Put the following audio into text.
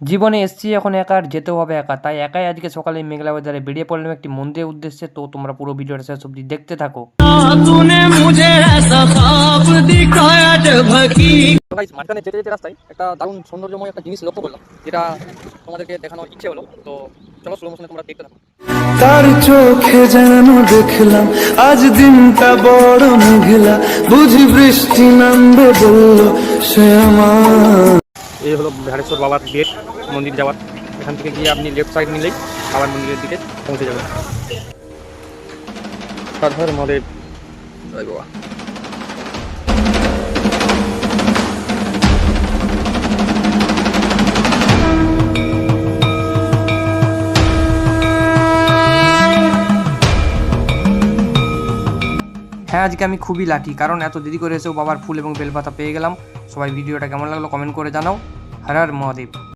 জীবনে এসছি এখন একা আর যেতে হবে একা। তাই একাই আজকে সকালে মেঘলা বাজারে বেরিয়ে পড়লাম একটি মন্দিরের উদ্দেশ্যে। তো তোমরা পুরো ভিডিওটা শেষ অব্দি দেখতে থাকো। মাঝখানে যেতে যেতে রাস্তায় একটা দারুণ সৌন্দর্যময় একটা জিনিস লক্ষ্য করলাম যেটা তোমাদেরকে দেখানোর ইচ্ছে হলো। তো চলো স্লো মোশনে তোমরা দেখতে থাকো। তার চোখে যেন দেখলাম আজ দিনটা বড় মেঘলা। বুঝি বৃষ্টি নামবে বলল সে আমার। হলো বাবার গেট মন্দির যাওয়ার। এখান থেকে গিয়ে আপনি লেফট সাইড নিলেই বাবার মন্দিরের দিকে পৌঁছে যাবেন। তারপর মহাদেব জয় বাবা। হ্যাঁ আজকে আমি খুবই লাকি কারণ এত দেরি করে এসেও বাবার ফুল এবং বেলপাতা পেয়ে গেলাম। সবাই ভিডিওটা কেমন লাগল কমেন্ট করে জানাও। হর হর মহাদেব।